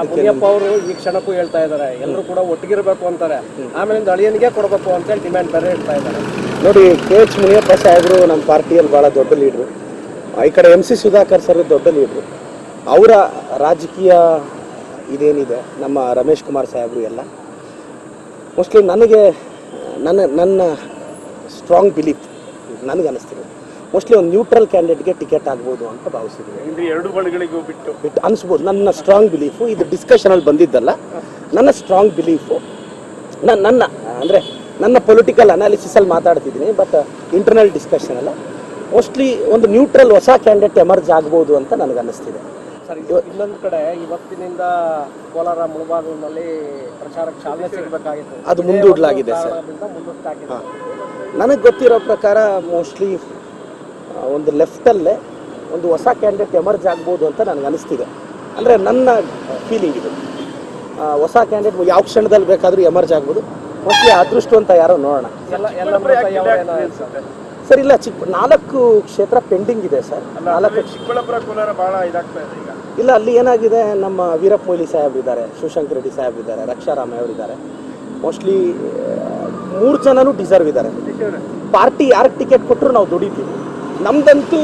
ಅಲ್ಲ, ಮುನಿಯಪ್ಪ ಅವರು ಈ ಕ್ಷಣಕ್ಕೂ ಹೇಳ್ತಾ ಇದ್ದಾರೆ, ಎಲ್ಲರೂ ಕೂಡ ಒಟ್ಟಿಗಿರ್ಬೇಕು ಅಂತಾರೆ. ಆಮೇಲೆ ಅಳಿಯನಿಗೆ ಕೊಡಬೇಕು ಅಂತ ಹೇಳಿ ಡಿಮ್ಯಾಂಡ್ ಬೇರೆ ಹೇಳ್ತಾ ಇದ್ದಾರೆ. ನೋಡಿ, ಕೆ ಎಚ್ ಮುನಿಯಪ್ಪ ಸಾಹೇಬರು ನಮ್ಮ ಪಾರ್ಟಿಯಲ್ಲಿ ಭಾಳ ದೊಡ್ಡ ಲೀಡ್ರು ಈ ಕಡೆ ಎಂ ಸಿ ಸುಧಾಕರ್ ಸರ್ ದೊಡ್ಡ ಲೀಡ್ರು ಅವರ ರಾಜಕೀಯ ಇದೇನಿದೆ? ನಮ್ಮ ರಮೇಶ್ ಕುಮಾರ್ ಸಾಹೇಬರು ಎಲ್ಲ. ಮೋಸ್ಟ್ಲಿ ನನಗೆ, ನನ್ನ ನನ್ನ ಸ್ಟ್ರಾಂಗ್ ಬಿಲೀಫ್ ನನಗೆ ಮೋಸ್ಟ್ಲಿ ಒಂದು ನ್ಯೂಟ್ರಲ್ ಕ್ಯಾಂಡಿಡೇಟ್ಗೆ ಟಿಕೆಟ್ ಆಗ್ಬೋದು ಅಂತ ಭಾವಿಸಿದ್ವಿ. ಇಂದ್ರೆ ಎರಡು ಬಣಗಳಿಗೂ ಬಿಟ್ಟು. ಬಿಟ್ಟು ಅನಿಸ್ಬೋದು. ನನ್ನ ಸ್ಟ್ರಾಂಗ್ ಬಿಲೀಫು ಇದು ಡಿಸ್ಕಷನಲ್ಲಿ ಬಂದಿದ್ದಲ್ಲ ನನ್ನ ಸ್ಟ್ರಾಂಗ್ ಬಿಲೀಫು ನನ್ನ ನನ್ನ ಅಂದರೆ ನನ್ನ ಪೊಲಿಟಿಕಲ್ ಅನಾಲಿಸಿಸಲ್ಲಿ ಮಾತಾಡ್ತಿದ್ದೀನಿ ಬಟ್ ಇಂಟರ್ನಲ್ ಡಿಸ್ಕಷನ್ ಅಲ್ಲ. ಮೋಸ್ಟ್ಲಿ ಒಂದು ನ್ಯೂಟ್ರಲ್ ಹೊಸ ಕ್ಯಾಂಡಿಡೇಟ್ ಎಮರ್ಜ್ ಆಗ್ಬೋದು ಅಂತ ನನಗೆ ಅನ್ನಿಸ್ತಿದೆ. ಸರ್ ಇನ್ನೊಂದು ಕಡೆ ಇವತ್ತಿನಿಂದ ಕೋಲಾರ ಮುಳಬಾಗಿಲಿನಲ್ಲಿ ಪ್ರಚಾರ ಚಾಲನೆ ಸಿಗಬೇಕಾಗಿತ್ತು. ಅದು ಮುಂದೂಡಲಾಗಿದೆ ಸರ್ ನನಗೆ ಗೊತ್ತಿರೋ ಪ್ರಕಾರ ಮೋಸ್ಟ್ಲಿ ಒಂದು ಲೆಫ್ಟಲ್ಲೇ ಒಂದು ಹೊಸ ಕ್ಯಾಂಡಿಡೇಟ್ ಎಮರ್ಜ್ ಆಗ್ಬೋದು ಅಂತ ನನಗೆ ಅನಿಸ್ತಿದೆ. ಅಂದರೆ ನನ್ನ ಫೀಲಿಂಗ್ ಇದು. ಹೊಸ ಕ್ಯಾಂಡಿಡೇಟ್ ಯಾವ ಕ್ಷಣದಲ್ಲಿ ಬೇಕಾದರೂ ಎಮರ್ಜ್ ಆಗ್ಬೋದು. ಮೋಸ್ಟ್ಲಿ ಅದೃಷ್ಟವಂತ ಯಾರೋ ನೋಡೋಣ. ಸರ್ ಇಲ್ಲ ಚಿಕ್ಕ ನಾಲ್ಕು ಕ್ಷೇತ್ರ ಪೆಂಡಿಂಗ್ ಇದೆ ಸರ್. ನಾಲ್ಕು ಚಿಕ್ಕಬಳ್ಳಾಪುರ ಕೋಲಾರ ಭಾಳ ಇದಾಗ್ತಾ ಇದೆ ಈಗ. ಇಲ್ಲ ಅಲ್ಲಿ ಏನಾಗಿದೆ ನಮ್ಮ ವೀರಪ್ಪ ಮೊಯ್ಲಿ ಸಾಹೇಬ್ ಇದ್ದಾರೆ ಶಿವಶಂಕರ್ ರೆಡ್ಡಿ ಸಾಹೇಬ್ ಇದ್ದಾರೆ ರಕ್ಷಾರಾಮಯ್ಯ ಅವರು ಇದ್ದಾರೆ ಮೋಸ್ಟ್ಲಿ ಮೂರು ಜನನೂ ಡಿಸರ್ವ್ ಇದ್ದಾರೆ. ಪಾರ್ಟಿ ಯಾರಿಗೆ ಟಿಕೆಟ್ ಕೊಟ್ಟರು ನಾವು ದುಡಿತೀವಿ. ನಮ್ದಂತೂ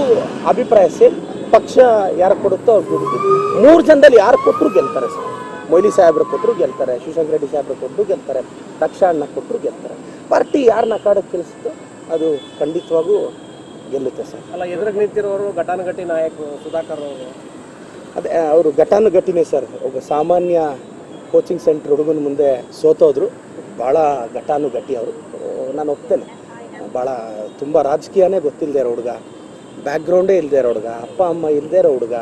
ಅಭಿಪ್ರಾಯ ಸೇಮ್. ಪಕ್ಷ ಯಾರು ಕೊಡುತ್ತೋ ಅವ್ರು ಕೊಡುತ್ತೆ ಮೂರು ಜನದಲ್ಲಿ ಯಾರು ಕೊಟ್ಟರು ಗೆಲ್ತಾರೆ ಸರ್. ಮೊಯ್ಲಿ ಸಾಹೇಬ್ರು ಕೊಟ್ಟರು ಗೆಲ್ತಾರೆ ಶಿವಶಂಕರ ರೆಡ್ಡಿ ಸಾಹೇಬ್ರು ಕೊಟ್ಟರು ಗೆಲ್ತಾರೆ ದಕ್ಷಾಣ್ಣ ಅಣ್ಣ ಕೊಟ್ಟರು ಗೆಲ್ತಾರೆ. ಪಾರ್ಟಿ ಯಾರನ್ನ ಕಾಡಕ್ಕೆ ಕೆಲಸುತ್ತೋ ಅದು ಖಂಡಿತವಾಗೂ ಗೆಲ್ಲುತ್ತೆ ಸರ್. ಅಲ್ಲ ಎದುರಿಗೆ ನಿಂತಿರೋರು ಘಟಾನುಘಟಿ ನಾಯಕರು ಸುಧಾಕರ್ ಅವರು? ಅದೇ ಅವರು ಘಟಾನುಘಟಿನೇ ಸರ್. ಒಬ್ಬ ಸಾಮಾನ್ಯ ಕೋಚಿಂಗ್ ಸೆಂಟ್ರ್ ಹುಡುಗನ ಮುಂದೆ ಸೋತೋದ್ರು. ಭಾಳ ಘಟಾನುಘಟಿ ಅವರು. ನಾನು ಒಪ್ತೇನೆ. ಭಾಳ ತುಂಬ ರಾಜಕೀಯನೇ ಗೊತ್ತಿಲ್ಲದೆ ಇರೋ ಹುಡುಗ. ಬ್ಯಾಕ್ಗ್ರೌಂಡೇ ಇಲ್ಲದೆ ಇರೋ ಹುಡುಗ. ಅಪ್ಪ ಅಮ್ಮ ಇಲ್ಲದೆ ಇರೋ ಹುಡುಗ.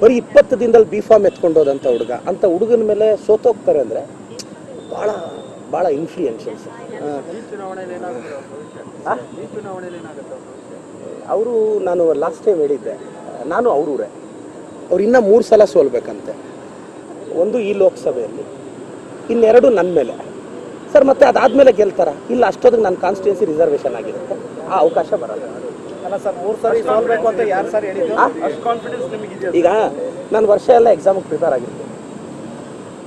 ಬರೀ ಇಪ್ಪತ್ತು ದಿನದಲ್ಲಿ ಬಿ ಫಾರ್ಮ್ ಎತ್ಕೊಂಡೋದಂಥ ಹುಡುಗ. ಅಂಥ ಹುಡುಗನ ಮೇಲೆ ಸೋತೋಗ್ತಾರೆ ಅಂದರೆ ಭಾಳ ಭಾಳ ಇನ್ಫ್ಲೂಯೆನ್ಷಿಯಲ್ಸ್ ಅವರು ನಾನು ಲಾಸ್ಟ್ ಟೈಮ್ ಹೇಳಿದ್ದೆ ನಾನು ಅವರೂರೇ ಅವ್ರು ಇನ್ನೂ ಮೂರು ಸಲ ಸೋಲ್ಬೇಕಂತೆ. ಒಂದು ಈ ಲೋಕಸಭೆಯಲ್ಲಿ ಇನ್ನೆರಡು ನನ್ನ ಮೇಲೆ. ಸರ್ ಮತ್ತೆ ಅದಾದ್ಮೇಲೆ ಗೆಲ್ತಾರ? ಇಲ್ಲ ಅಷ್ಟೊತ್ತಿಗೆ ನನ್ನ ಕಾನ್ಸ್ಟಿಟ್ಯೂನ್ಸಿ ರಿಸರ್ವೇಶನ್ ಆಗಿರುತ್ತೆ. ಆ ಅವಕಾಶ ಬರಲ್ಲ. ಅಲ್ಲ ಸರ್ ಮೂರು ಸರಿ ಸೋಲ್ಬೇಕು ಅಂತ ಯಾರು ಸರ್ ಹೇಳಿದ್ರು ಆ? ಕಾನ್ಫಿಡೆನ್ಸ್ ನಿಮಗೆ ಈಗ ನಾನು ವರ್ಷ ಎಲ್ಲ ಎಕ್ಸಾಮಿಗೆ ಪ್ರಿಪೇರ್ ಆಗಿರ್ತೀನಿ.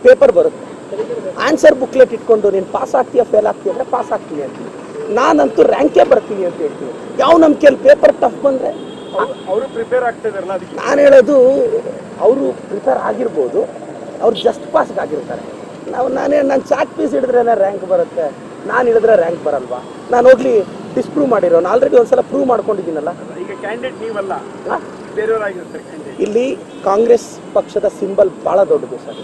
ಪೇಪರ್ ಬರುತ್ತೆ. ಆನ್ಸರ್ ಬುಕ್ಲೆಟ್ ಇಟ್ಕೊಂಡು ನೀನು ಪಾಸ್ ಆಗ್ತೀಯ ಫೇಲ್ ಆಗ್ತೀಯ ಅಂದರೆ ಪಾಸ್ ಆಗ್ತೀನಿ ಅಂತೀನಿ. ನಾನಂತೂ ರ್ಯಾಂಕೇ ಬರ್ತೀನಿ ಅಂತ ಹೇಳ್ತೀನಿ. ಯಾವ ನಂಬಿಕೆಯಲ್ಲಿ ಪೇಪರ್ ಟಫ್ ಬಂದರೆ? ಅವರು ಪ್ರಿಪೇರ್ ಆಗ್ತಾ ಇದಾರಲ್ಲ ಅದಕ್ಕೆ. ನಾನು ಹೇಳೋದು ಅವರು ಪ್ರಿಪೇರ್ ಆಗಿರ್ಬೋದು ಅವ್ರು ಜಸ್ಟ್ ಪಾಸ್ಗೆ ಆಗಿರ್ತಾರೆ. ನಾವು ನಾನೇ ನಾನು ಚಾಕ್ ಪೀಸ್ ಹಿಡಿದ್ರೆ ರ್ಯಾಂಕ್ ಬರುತ್ತೆ? ನಾನು ಹಿಡಿದ್ರೆ ರ್ಯಾಂಕ್ ಬರಲ್ವಾ? ನಾನು ಹೋಗ್ಲಿ ಡಿಸ್ಪ್ರೂವ್ ಮಾಡಿರೋ ನಾನು ಆಲ್ರೆಡಿ ಒಂದ್ಸಲ ಪ್ರೂವ್ ಮಾಡ್ಕೊಂಡಿದ್ದೀನಲ್ಲ. ಈಗ ಕ್ಯಾಂಡಿಡೇಟ್ ನೀವಲ್ಲ. ಆ? ಇಲ್ಲಿ ಕಾಂಗ್ರೆಸ್ ಪಕ್ಷದ ಸಿಂಬಲ್ ಭಾಳ ದೊಡ್ಡದು ಸರ್.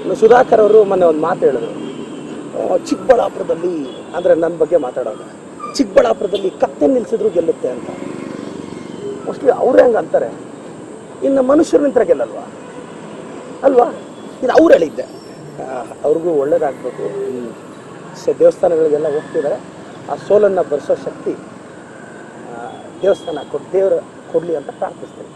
ಇನ್ನು ಸುಧಾಕರ್ ಅವರು ಮೊನ್ನೆ ಒಂದು ಮಾತು ಹೇಳಿದ್ರು. ಆ, ಚಿಕ್ಕಬಳ್ಳಾಪುರದಲ್ಲಿ ಅಂದರೆ ನನ್ನ ಬಗ್ಗೆ ಮಾತಾಡೋದು. ಚಿಕ್ಕಬಳ್ಳಾಪುರದಲ್ಲಿ ಕತ್ತೆ ನಿಲ್ಸಿದ್ರು ಗೆಲ್ಲುತ್ತೆ ಅಂತ. ಮೋಸ್ಟ್ಲಿ ಅವ್ರು ಹಂಗೆ ಅಂತಾರೆ? ಇನ್ನು ಮನುಷ್ಯರು ನಿಂತರ ಗೆಲ್ಲಲ್ವಾ? ಅಲ್ವಾ? ಇದು ಅವ್ರು ಹೇಳಿದ್ದೆ. ಅವ್ರಿಗೂ ಒಳ್ಳೇದಾಗಬೇಕು. ದೇವಸ್ಥಾನಗಳಿಗೆಲ್ಲ ಹೋಗ್ತಿದ್ದಾರೆ ಆ ಸೋಲನ್ನು ಬರೆಸೋ ಶಕ್ತಿ ದೇವಸ್ಥಾನ ಕೊಟ್ಟು ದೇವರು ಕೊಡಲಿ ಅಂತ ಪ್ರಾರ್ಥಿಸ್ತೀನಿ.